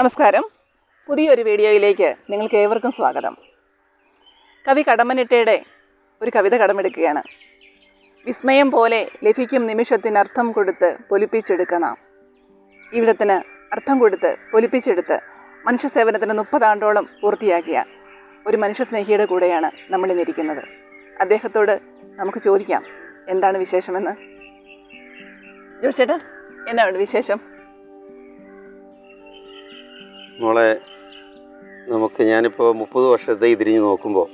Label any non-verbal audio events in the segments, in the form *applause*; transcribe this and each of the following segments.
നമസ്കാരം. പുതിയൊരു വീഡിയോയിലേക്ക് നിങ്ങൾക്ക് ഏവർക്കും സ്വാഗതം. കവി കടമ്മനിട്ടയുടെ ഒരു കവിത കടമെടുക്കുകയാണ്. വിസ്മയം പോലെ ലഭിക്കും നിമിഷത്തിന് അർത്ഥം കൊടുത്ത് പൊലിപ്പിച്ചെടുക്ക നാം. ജീവിതത്തിന് അർത്ഥം കൊടുത്ത് പൊലിപ്പിച്ചെടുത്ത് മനുഷ്യ സേവനത്തിന് മുപ്പതാണ്ടോളം പൂർത്തിയാക്കിയ ഒരു മനുഷ്യസ്നേഹിയുടെ കൂടെയാണ് നമ്മളിന്നിരിക്കുന്നത്. അദ്ദേഹത്തോട് നമുക്ക് ചോദിക്കാം എന്താണ് വിശേഷമെന്ന്? ജോഷേട്ടാ എന്നാണ് വിശേഷം? മോളെ നമുക്ക് ഞാനിപ്പോൾ മുപ്പത് വർഷത്തെ തിരിഞ്ഞു നോക്കുമ്പോൾ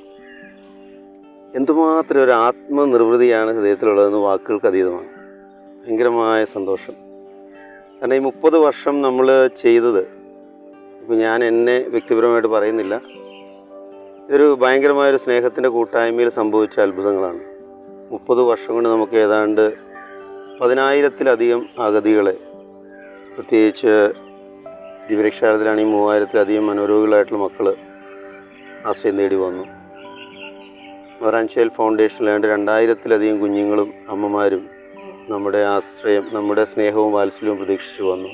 എന്തുമാത്രം ഒരു ആത്മനിർവൃതിയാണ് ഹൃദയത്തിലുള്ളതെന്ന് വാക്കുകൾക്ക് അതീതമാണ്. ഭയങ്കരമായ സന്തോഷം. കാരണം ഈ മുപ്പത് വർഷം നമ്മൾ ചെയ്തത് ഇപ്പോൾ ഞാൻ എന്നെ വ്യക്തിപരമായിട്ട് പറയുന്നില്ല. ഇതൊരു ഭയങ്കരമായൊരു സ്നേഹത്തിന്റെ കൂട്ടായ്മയിൽ സംഭവിച്ച അത്ഭുതങ്ങളാണ്. മുപ്പത് വർഷം കൊണ്ട് നമുക്ക് ഏതാണ്ട് പതിനായിരത്തിലധികം അഗതികളെ പ്രത്യേകിച്ച് ദിവരക്ഷാലത്തിലാണെങ്കിൽ മൂവായിരത്തിലധികം മനോരോഗികളായിട്ടുള്ള മക്കൾ ആശ്രയം നേടി വന്നു. മറാഞ്ചേൽ ഫൗണ്ടേഷനിലാണ്ട് രണ്ടായിരത്തിലധികം കുഞ്ഞുങ്ങളും അമ്മമാരും നമ്മുടെ ആശ്രയം നമ്മുടെ സ്നേഹവും വാത്സല്യവും പ്രതീക്ഷിച്ചു വന്നു.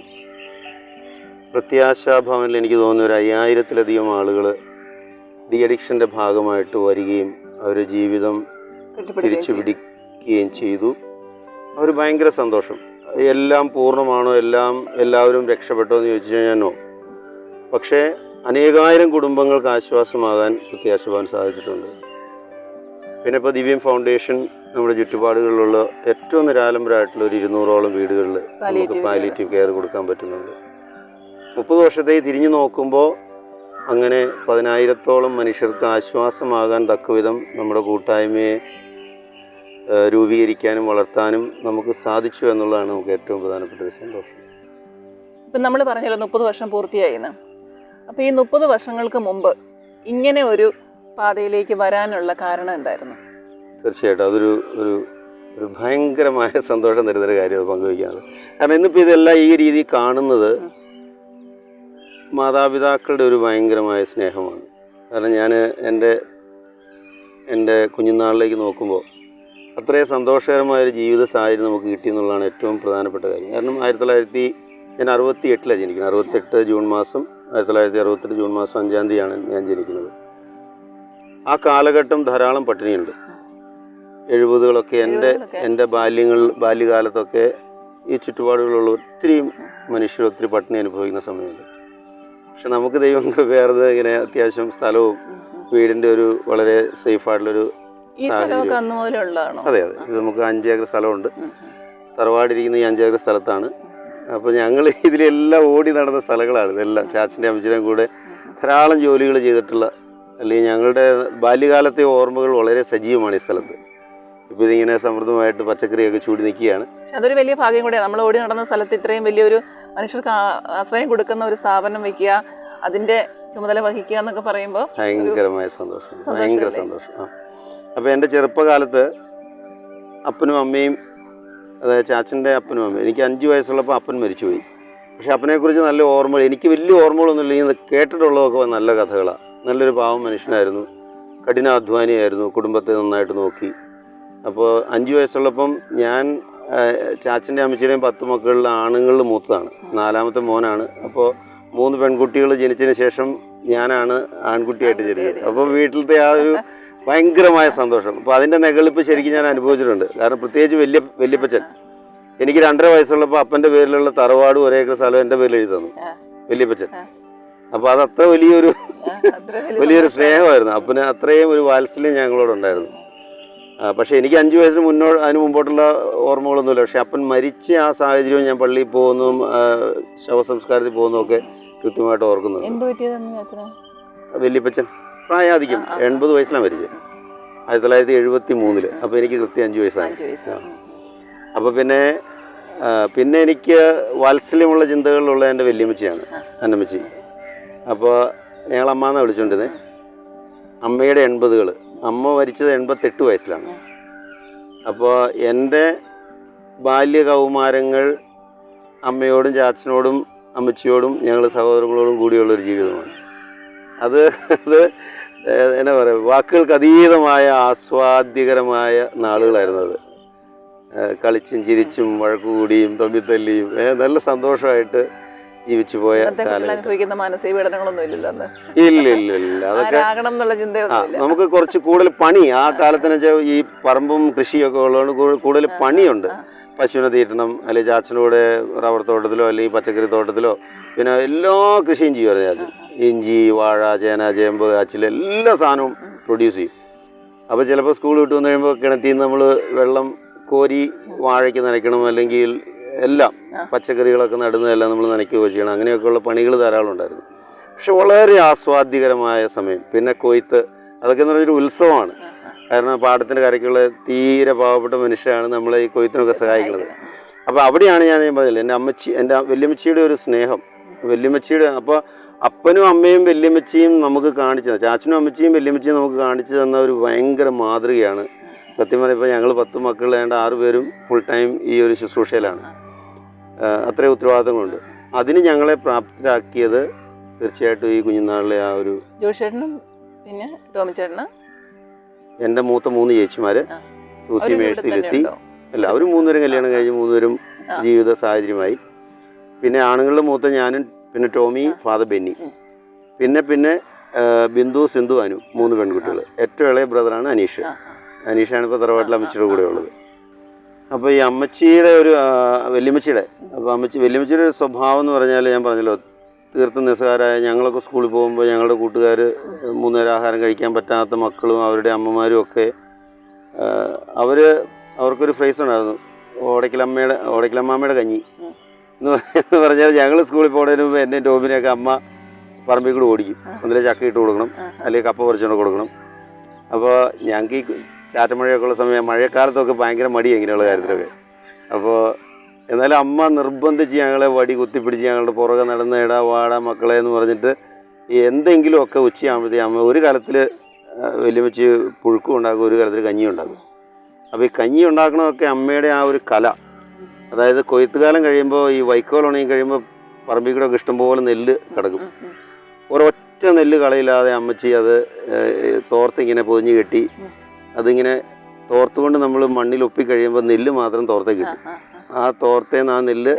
പ്രത്യാശാഭവനിൽ എനിക്ക് തോന്നുന്നു ഒരു അയ്യായിരത്തിലധികം ആളുകൾ ഡി അഡിക്ഷന്റെ ഭാഗമായിട്ട് വരികയും അവരുടെ ജീവിതം തിരിച്ചു പിടിക്കുകയും ചെയ്തു. അവർ ഭയങ്കര സന്തോഷം. എല്ലാം പൂർണമാണോ എല്ലാം എല്ലാവരും രക്ഷപ്പെട്ടോ എന്ന് ചോദിച്ചു കഴിഞ്ഞാൽ നോ പക്ഷേ അനേകായിരം കുടുംബങ്ങൾക്ക് ആശ്വാസമാകാൻ പ്രത്യാശവാൻ സാധിച്ചിട്ടുണ്ട്. പിന്നെ ഇപ്പോൾ ദിവ്യം ഫൗണ്ടേഷൻ നമ്മുടെ ചുറ്റുപാടുകളിലുള്ള ഏറ്റവും നിരാലംബരമായിട്ടുള്ള ഒരു ഇരുന്നൂറോളം വീടുകളിൽ നമുക്ക് പാലിറ്റീവ് കെയർ കൊടുക്കാൻ പറ്റുന്നുണ്ട്. മുപ്പത് വർഷത്തെ തിരിഞ്ഞു നോക്കുമ്പോൾ അങ്ങനെ പതിനായിരത്തോളം മനുഷ്യർക്ക് ആശ്വാസമാകാൻ തക്കവിധം നമ്മുടെ കൂട്ടായ്മയെ രൂപീകരിക്കാനും വളർത്താനും നമുക്ക് സാധിച്ചു എന്നുള്ളതാണ് നമുക്ക് ഏറ്റവും പ്രധാനപ്പെട്ട ഒരു സന്തോഷം. ഇപ്പം നമ്മൾ പറഞ്ഞല്ലോ മുപ്പത് വർഷം പൂർത്തിയായിന്ന്. അപ്പോൾ ഈ മുപ്പത് വർഷങ്ങൾക്ക് മുമ്പ് ഇങ്ങനെ ഒരു പാതയിലേക്ക് വരാനുള്ള കാരണം എന്തായിരുന്നു? തീർച്ചയായിട്ടും അതൊരു ഒരു ഒരു ഭയങ്കരമായ സന്തോഷം തരുന്നൊരു കാര്യം അത് പങ്കുവയ്ക്കാണ് കാരണം ഇന്നിപ്പോൾ ഇതെല്ലാം ഈ രീതി കാണുന്നത് മാതാപിതാക്കളുടെ ഒരു ഭയങ്കരമായ സ്നേഹമാണ്. കാരണം ഞാൻ എന്റെ എന്റെ കുഞ്ഞുനാളിലേക്ക് നോക്കുമ്പോൾ അത്രയും സന്തോഷകരമായൊരു ജീവിത സാഹചര്യം നമുക്ക് കിട്ടിയെന്നുള്ളതാണ് ഏറ്റവും പ്രധാനപ്പെട്ട കാര്യം. കാരണം ആയിരത്തി തൊള്ളായിരത്തി ഞാൻ അറുപത്തി എട്ടിലാണ് ജനിക്കുന്നത്. അറുപത്തെട്ട് ജൂൺ മാസം ആയിരത്തി തൊള്ളായിരത്തി അറുപത്തെട്ട് ജൂൺ മാസം അഞ്ചാം തീയതിയാണ് ഞാൻ ജനിക്കുന്നത്. ആ കാലഘട്ടം ധാരാളം പട്ടിണിയുണ്ട്. എഴുപതുകളൊക്കെ എന്റെ എന്റെ ബാല്യങ്ങൾ ബാല്യകാലത്തൊക്കെ ഈ ചുറ്റുപാടുകളുള്ള ഒത്തിരി മനുഷ്യർ ഒത്തിരി പട്ടിണി അനുഭവിക്കുന്ന സമയമുണ്ട്. പക്ഷെ നമുക്ക് ദൈവം *laughs* വേറെ ഇങ്ങനെ അത്യാവശ്യം സ്ഥലവും വീടിന്റെ ഒരു വളരെ സേഫ് ആയിട്ടുള്ളൊരു അതെ അതെ. ഇത് നമുക്ക് അഞ്ചേക്കർ സ്ഥലമുണ്ട്. തറവാടിരിക്കുന്ന ഈ അഞ്ചേക്കർ സ്ഥലത്താണ്. അപ്പോൾ ഞങ്ങൾ *laughs* ഇതിലെല്ലാം ഓടി നടന്ന സ്ഥലങ്ങളാണ് ഇതെല്ലാം. ചാച്ചിന്റെ അമ്മച്ചിന്റെയും കൂടെ ധാരാളം ജോലികൾ ചെയ്തിട്ടുള്ള അല്ലെങ്കിൽ ഞങ്ങളുടെ ബാല്യകാലത്തെ ഓർമ്മകൾ വളരെ സജീവമാണ് ഈ സ്ഥലത്ത്. ഇപ്പൊ ഇതിങ്ങനെ സമൃദ്ധമായിട്ട് പച്ചക്കറിയൊക്കെ ചൂടി നിൽക്കുകയാണ്. അതൊരു വലിയ ഭാഗ്യം കൂടിയാണ്. നമ്മൾ ഓടി നടന്ന സ്ഥലത്ത് ഇത്രയും വലിയൊരു മനുഷ്യർക്ക് ആശ്രയം കൊടുക്കുന്ന ഒരു സ്ഥാപനം വെക്കുക അതിന്റെ ചുമതല വഹിക്കുക എന്നൊക്കെ പറയുമ്പോൾ ഭയങ്കരമായ സന്തോഷം. ഭയങ്കര സന്തോഷം. അപ്പോൾ എന്റെ ചെറുപ്പകാലത്ത് അപ്പനും അമ്മയും അതായത് ചാച്ചന്റെ അപ്പനും അമ്മയും എനിക്ക് അഞ്ച് വയസ്സുള്ളപ്പോൾ അപ്പൻ മരിച്ചുപോയി. പക്ഷെ അപ്പനെക്കുറിച്ച് നല്ല ഓർമ്മകൾ എനിക്ക് വലിയ ഓർമ്മകളൊന്നുമില്ല. ഇന്ന് കേട്ടിട്ടുള്ളതൊക്കെ നല്ല കഥകളാണ് നല്ലൊരു പാവം മനുഷ്യനായിരുന്നു. കഠിനാധ്വാനിയായിരുന്നു കുടുംബത്തെ നന്നായിട്ട് നോക്കി. അപ്പോൾ അഞ്ച് വയസ്സുള്ളപ്പം ഞാൻ ചാച്ചന്റെ അമ്മച്ചിയുടെയും പത്ത് മക്കളിൽ ആണുങ്ങളിൽ മൂത്തതാണ്. നാലാമത്തെ മോനാണ്. അപ്പോൾ മൂന്ന് പെൺകുട്ടികൾ ജനിച്ചതിന് ശേഷം ഞാനാണ് ആൺകുട്ടിയായിട്ട് ജനിച്ചത്. അപ്പോൾ വീട്ടിലത്തെ ആ ഒരു ഭയങ്കരമായ സന്തോഷം. അപ്പോൾ അതിന്റെ നെകളിപ്പ് ശരിക്കും ഞാൻ അനുഭവിച്ചിട്ടുണ്ട്. കാരണം പ്രത്യേകിച്ച് വലിയ വലിയപ്പച്ചൻ. എനിക്ക് രണ്ടര വയസ്സുള്ളപ്പോൾ അപ്പന്റെ പേരിലുള്ള തറവാട് ഒരേക്കർ സ്ഥലം എന്റെ പേരിൽ എഴുതി തന്നു. വലിയപ്പച്ചൻ. അപ്പോൾ അത് അത്ര വലിയൊരു വലിയൊരു സ്നേഹമായിരുന്നു. അപ്പന് അത്രയും ഒരു വാത്സല്യം ഞങ്ങളോടുണ്ടായിരുന്നു. ഉണ്ടായിരുന്നു പക്ഷേ എനിക്ക് അഞ്ച് വയസ്സിന് മുന്നോ അതിന് മുമ്പോട്ടുള്ള ഓർമ്മകളൊന്നുമില്ല. പക്ഷേ അപ്പൻ മരിച്ച ആ സാഹചര്യവും ഞാൻ പള്ളിയിൽ പോകുന്നതും ശവസംസ്കാരത്തിൽ പോകുന്നതും ഒക്കെ കൃത്യമായിട്ട് ഓർക്കുന്നു വല്യപ്പച്ചൻ. പ്രായാധിക്യം. എൺപത് വയസ്സിലാണ് മരിച്ചത്. ആയിരത്തി തൊള്ളായിരത്തി എഴുപത്തി മൂന്നിൽ അപ്പോൾ എനിക്ക് കൃത്യം അഞ്ച് വയസ്സാണ് അപ്പോൾ പിന്നെ പിന്നെ എനിക്ക് വാത്സല്യമുള്ള ചിന്തകളിലുള്ള എന്റെ വല്യമ്മച്ചിയാണ്. അന്നമ്മച്ചി. അപ്പോൾ ഞങ്ങൾ അമ്മാന്നാണ് വിളിച്ചുകൊണ്ടിരുന്നത് അമ്മയുടെ എൺപതുകൾ അമ്മ മരിച്ചത് എൺപത്തെട്ട് വയസ്സിലാണ്. അപ്പോൾ എന്റെ ബാല്യകൗമാരങ്ങൾ അമ്മയോടും ചാച്ചനോടും അമ്മച്ചിയോടും ഞങ്ങൾ സഹോദരങ്ങളോടും കൂടിയുള്ളൊരു ജീവിതമാണ്. അത് അത് എന്നാ പറയുക വാക്കുകൾക്ക് അതീതമായ ആസ്വാദ്യകരമായ നാളുകളായിരുന്നു അത്. കളിച്ചും ചിരിച്ചും വഴക്കുകൂടിയും തമ്മിത്തല്ലിയും നല്ല സന്തോഷമായിട്ട് ജീവിച്ചു പോയ ഇന്നത്തെ കുട്ടികൾ കാലഘട്ടം. അനുഭവിക്കുന്ന മാനസിക പീഡനങ്ങളൊന്നും ഇല്ലല്ലോ ഇല്ല ഇല്ല ഇല്ല. അതൊക്കെ നമുക്ക് കുറച്ച് കൂടുതൽ പണി ആ കാലത്തിന് ഈ പറമ്പും കൃഷിയൊക്കെ ഉള്ളതുകൊണ്ട് കൂടുതൽ പണിയുണ്ട്. പശുവിനെ തീറ്റണം അല്ലെങ്കിൽ ചാച്ചന്റെ കൂടെ റബ്ബർ തോട്ടത്തിലോ അല്ലെങ്കിൽ പച്ചക്കറി തോട്ടത്തിലോ പിന്നെ എല്ലാ കൃഷിയും ചെയ്യുമായിരുന്നു ചാച്ചൻ. ഇഞ്ചി വാഴ ചേന ചേമ്പ് കാച്ചിൽ എല്ലാ സാധനവും പ്രൊഡ്യൂസ് ചെയ്യും. അപ്പോൾ ചിലപ്പോൾ സ്കൂൾ വിട്ട് വന്നു കഴിയുമ്പോൾ കിണറ്റിൽ നിന്ന് നമ്മൾ വെള്ളം കോരി വാഴയ്ക്ക് നനയ്ക്കണം അല്ലെങ്കിൽ എല്ലാം പച്ചക്കറികളൊക്കെ നടുന്നതെല്ലാം നമ്മൾ നനയ്ക്കുകയോ ചെയ്യണം. അങ്ങനെയൊക്കെയുള്ള പണികൾ ധാരാളം ഉണ്ടായിരുന്നു. പക്ഷെ വളരെ ആസ്വാദ്യകരമായ സമയം. പിന്നെ കൊയ്ത്ത് അതൊക്കെ എന്ന് പറഞ്ഞൊരു ഉത്സവമാണ്. കാരണം പാടത്തിന്റെ കരയ്ക്കുള്ള തീരെ പാവപ്പെട്ട മനുഷ്യരാണ് നമ്മളെ ഈ കൊയ്ത്തിനൊക്കെ സഹായിക്കുന്നത്. അപ്പോൾ അവിടെയാണ് ഞാൻ പറഞ്ഞത് എന്റെ അമ്മച്ചി എന്റെ വല്യമ്മച്ചിയുടെ ഒരു സ്നേഹം. വല്യമ്മച്ചിയുടെ അപ്പോൾ അപ്പനും അമ്മയും വല്യമ്മച്ചിയും നമുക്ക് കാണിച്ചു തന്നെ ചാച്ചനും അമ്മച്ചിയും വല്യമ്മച്ചിയും നമുക്ക് കാണിച്ചു തന്ന ഒരു ഭയങ്കര മാതൃകയാണ്. സത്യം പറയുമ്പോൾ ഞങ്ങൾ പത്ത് മക്കൾ വേണ്ട ആറ് പേരും ഫുൾ ടൈം ഈ ഒരു ശുശ്രൂഷയിലാണ്. അത്രയും ഉത്തരവാദിത്തങ്ങളുണ്ട്. അതിന് ഞങ്ങളെ പ്രാപ്തരാക്കിയത് തീർച്ചയായിട്ടും ഈ കുഞ്ഞുനാളിലെ ആ ഒരു ജോഷേട്ടനും പിന്നെ ടോമിച്ചേട്ടനും എന്റെ മൂത്ത മൂന്ന് ചേച്ചിമാര്. സൂസി അവരും മേഴ്സി ലസി. അല്ല അവർ മൂന്നുപേരും കല്യാണം കഴിഞ്ഞ് മൂന്നുപേരും. ജീവിത സാഹചര്യമായി. പിന്നെ ആണുങ്ങളുടെ മൂത്ത ഞാനും പിന്നെ ടോമി ഫാദർ ബെന്നി. പിന്നെ പിന്നെ ബിന്ദു സിന്ധു അനു മൂന്ന് പെൺകുട്ടികൾ ഏറ്റവും ഇളയ ബ്രദറാണ് അനീഷ്. അനീഷാണ് ഇപ്പോൾ തറവാട്ടിൽ ആ, അമ്മച്ചിയുടെ കൂടെ ഉള്ളത്. അപ്പോൾ ഈ അമ്മച്ചിയുടെ ഒരു വല്യമ്മച്ചിയുടെ അപ്പോൾ അമ്മച്ചി വല്യമ്മച്ചിയുടെ ഒരു സ്വഭാവം എന്ന് പറഞ്ഞാൽ ഞാൻ പറഞ്ഞല്ലോ തീർത്തും നിസ്സാരമായ ഞങ്ങളൊക്കെ സ്കൂളിൽ പോകുമ്പോൾ ഞങ്ങളുടെ കൂട്ടുകാർ മൂന്നേരം ആഹാരം കഴിക്കാൻ പറ്റാത്ത മക്കളും അവരുടെ അമ്മമാരും ഒക്കെ അവർ അവർക്കൊരു ഫ്രൈസ് ഉണ്ടായിരുന്നു ഓടയ്ക്കലമ്മയുടെ ഓടയ്ക്കലമ്മാമ്മയുടെ കഞ്ഞി. എന്ന് എന്ന് പറഞ്ഞാൽ ഞങ്ങൾ സ്കൂളിൽ പോകുന്നതിന് മുമ്പ് എന്റെ ടോമിനെയൊക്കെ അമ്മ പറമ്പിൽ കൂടെ ഓടിക്കും. ഒന്നിലെ ചക്ക ഇട്ട് കൊടുക്കണം. അല്ലെങ്കിൽ കപ്പ പറിച്ചുകൊണ്ട് കൊടുക്കണം അപ്പോൾ ഞങ്ങൾക്ക് ഈ ചാറ്റമഴയൊക്കെ ഉള്ള സമയം മഴക്കാലത്തൊക്കെ ഭയങ്കര മടി ഇങ്ങനെയുള്ള കാര്യത്തിലൊക്കെ അപ്പോൾ എന്നാലും അമ്മ നിർബന്ധിച്ച് ഞങ്ങളെ വടി കുത്തിപ്പിടിച്ച് ഞങ്ങളുടെ പുറകെ നടന്ന് ഇടാ വാടാ മക്കളെ എന്ന് പറഞ്ഞിട്ട് എന്തെങ്കിലുമൊക്കെ ഉച്ചയാകുമ്പോഴത്തേക്ക് അമ്മ ഒരു കാലത്തിൽ വലിയ വെച്ച് പുഴുക്കും ഉണ്ടാക്കും ഒരു കാലത്തിൽ കഞ്ഞി ഉണ്ടാക്കും അപ്പോൾ ഈ കഞ്ഞി ഉണ്ടാക്കണതൊക്കെ അമ്മയുടെ ആ ഒരു കല അതായത് കൊയ്ത്തുകാലം കഴിയുമ്പോൾ ഈ വൈക്കോൽ ഉണങ്ങി കഴിയുമ്പോൾ പറമ്പിൽ കൂടെ ഒക്കെ ഇഷ്ടംപോലെ നെല്ല് കിടക്കും. ഒരൊറ്റ നെല്ല് കളയില്ലാതെ അമ്മച്ചി അത് തോർത്തിങ്ങനെ തോർത്ത് പൊതിഞ്ഞ് കെട്ടി. അതിങ്ങനെ തോർത്തുകൊണ്ട് നമ്മൾ മണ്ണിൽ ഒപ്പി കഴിയുമ്പോൾ നെല്ല് മാത്രം തോർത്തേ കിട്ടും ആ, തോർത്തേന്ന് ആ നെല്ല്.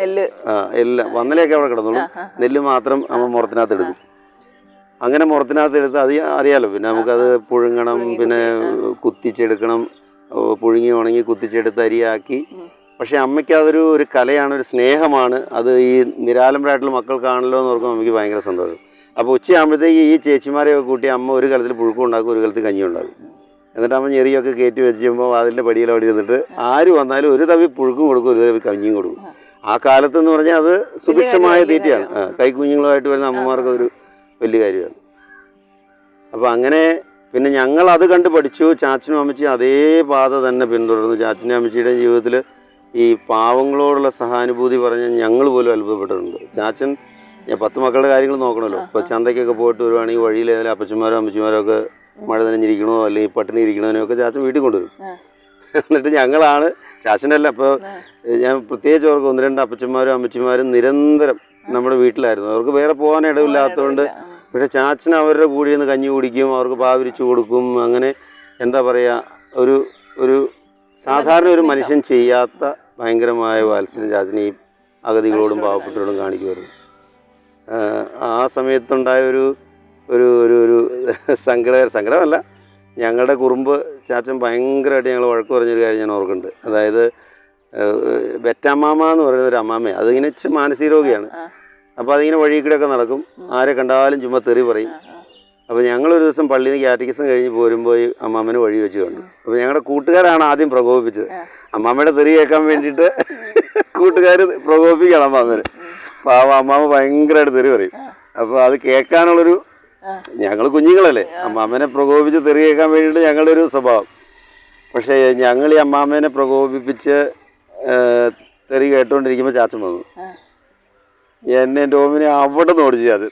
എല്ലാം. വന്നലയൊക്കെ അവിടെ കിടന്നോളൂ ആ, ആ, നെല്ല് മാത്രം നമ്മൾ മുറത്തിനകത്ത് എടുക്കും അങ്ങനെ മുറത്തിനകത്ത് എടുത്ത് അത് അറിയാലോ. പിന്നെ നമുക്കത് പുഴുങ്ങണം പിന്നെ കുത്തി, കുത്തിച്ചെടുക്കണം പുഴുങ്ങി ഉണങ്ങി കുത്തിച്ചെടുത്ത് അരിയാക്കി. പക്ഷേ അമ്മയ്ക്ക് അതൊരു ഒരു കലയാണ് ഒരു സ്നേഹമാണ്. അത് ഈ നിരാലംബരായിട്ടുള്ള മക്കൾ കാണലോ എന്ന് ഓർക്കുമ്പോൾ അമ്മയ്ക്ക് ഭയങ്കര സന്തോഷം. അപ്പോൾ ഉച്ചയാകുമ്പോഴത്തേക്ക് ഈ ചേച്ചിമാരെയൊക്കെ കൂട്ടി അമ്മ ഒരു കലത്തിൽ പുഴുക്കുണ്ടാക്കും ഒരു കലത്തിൽ കഞ്ഞി ഉണ്ടാക്കും. എന്നിട്ട് അമ്മ ഞെറിയൊക്കെ കയറ്റി വെച്ച് അതിന്റെ പടിയിൽ അവിടെ ഇരുന്നിട്ട് ആര് വന്നാലും ഒരു തവി പുഴുക്കും കൊടുക്കും ഒരു തവി കഞ്ഞിയും കൊടുക്കും. ആ. കാലത്ത് എന്ന് പറഞ്ഞാൽ അത് സുഭിക്ഷമായ തീറ്റയാണ്. കൈക്കുഞ്ഞുങ്ങളുമായിട്ട് വരുന്ന അമ്മമാർക്ക് ഒരു വലിയ കാര്യമാണ്. അപ്പോൾ അങ്ങനെ പിന്നെ ഞങ്ങൾ അത് കണ്ട് പഠിച്ചു. ചാച്ചനും അമ്മച്ചിയും അതേ പാത തന്നെ പിന്തുടർന്നു. ചാച്ചനും അമ്മച്ചിയുടെയും ജീവിതത്തിൽ ഈ പാവങ്ങളോടുള്ള സഹാനുഭൂതി പറഞ്ഞ് ഞങ്ങൾ പോലും അത്ഭുതപ്പെട്ടിട്ടുണ്ട്. ചാച്ചൻ ഞാൻ പത്ത് മക്കളുടെ കാര്യങ്ങൾ നോക്കണമല്ലോ ഇപ്പോൾ ചന്തയ്ക്കൊക്കെ പോയിട്ട് വരുവാണെങ്കിൽ വഴിയിൽ ഏതെങ്കിലും അപ്പച്ചന്മാരോ അമ്മച്ചിമാരോ ഒക്കെ മഴ നനഞ്ഞിരിക്കണോ അല്ലെങ്കിൽ പട്ടിണി ഇരിക്കണോ ഒക്കെ ചാച്ചൻ വീട്ടിൽ കൊണ്ടുവരും. എന്നിട്ട് ഞങ്ങളാണ് ചാച്ചന്റെ അല്ല അപ്പോൾ ഞാൻ പ്രത്യേകിച്ച് ഓർക്കും ഒന്ന് രണ്ട് അപ്പച്ചന്മാരും അമ്മച്ചിമാരും നിരന്തരം നമ്മുടെ വീട്ടിലായിരുന്നു. അവർക്ക് വേറെ പോകാൻ ഇടവില്ലാത്തതുകൊണ്ട്. പക്ഷെ ചാച്ചൻ അവരുടെ കൂടെ നിന്ന് കഞ്ഞി കുടിക്കും അവർക്ക് പാവിരിച്ചു കൊടുക്കും അങ്ങനെ എന്താ പറയുക ഒരു ഒരു സാധാരണ ഒരു മനുഷ്യൻ ചെയ്യാത്ത ഭയങ്കരമായ വാത്സല്യം ചാച്ചൻ ഈ അഗതികളോടും പാവപ്പെട്ടവരോടും കാണിക്കുമായിരുന്നു. ആ സമയത്തുണ്ടായ ഒരു ഒരു ഒരു ഒരു സങ്കട സങ്കടമല്ല. ഞങ്ങളുടെ കുറുമ്പ് ചാച്ചൻ ഭയങ്കരമായിട്ട് ഞങ്ങൾ വഴക്ക് പറഞ്ഞൊരു കാര്യം ഞാൻ ഓർക്കുന്നുണ്ട്. അതായത് വെറ്റമ്മാമ എന്ന് പറയുന്ന ഒരു അമ്മാമ്മ അതിങ്ങനെ ഇച്ചിരി മാനസിക രോഗിയാണ്. അപ്പോൾ അതിങ്ങനെ വഴി കൂടെയൊക്കെ നടക്കും ആരെ കണ്ടാലും ചുമ്മാ തെറി പറയും. അപ്പോൾ ഞങ്ങൾ ഒരു ഞങ്ങളൊരു ദിവസം പള്ളിയിൽ നിന്ന് കാറ്റഗിസം കഴിഞ്ഞ് പോരുമ്പോൾ ഈ അമ്മാമ്മനെ വഴി വെച്ച് കണ്ടു. അപ്പോൾ ഞങ്ങളുടെ കൂട്ടുകാരാണ് ആദ്യം പ്രകോപിപ്പിച്ചത്. അമ്മാമ്മയുടെ തെറി കേൾക്കാൻ വേണ്ടിയിട്ട് കൂട്ടുകാർ പ്രകോപിപ്പിക്കണം അമ്മാമ്മനെ. അപ്പോൾ ആ അമ്മാമ്മ ഭയങ്കരമായിട്ട് തെറി പറയും. അപ്പോൾ അത് കേൾക്കാനുള്ളൊരു. ഞങ്ങൾ കുഞ്ഞുങ്ങളല്ലേ. അമ്മാമ്മനെ പ്രകോപിച്ച് തെറി കേൾക്കാൻ വേണ്ടിയിട്ട് ഞങ്ങളുടെ ഒരു സ്വഭാവം. പക്ഷേ ഞങ്ങൾ ഈ അമ്മാമ്മേനെ പ്രകോപിപ്പിച്ച് തെറി കേട്ടോണ്ടിരിക്കുമ്പോൾ ചാച്ചൻ വന്നു. എന്നെ ടോമിനെ അവിടെ നിന്ന് ഓടിച്ചു ചാച്ചൻ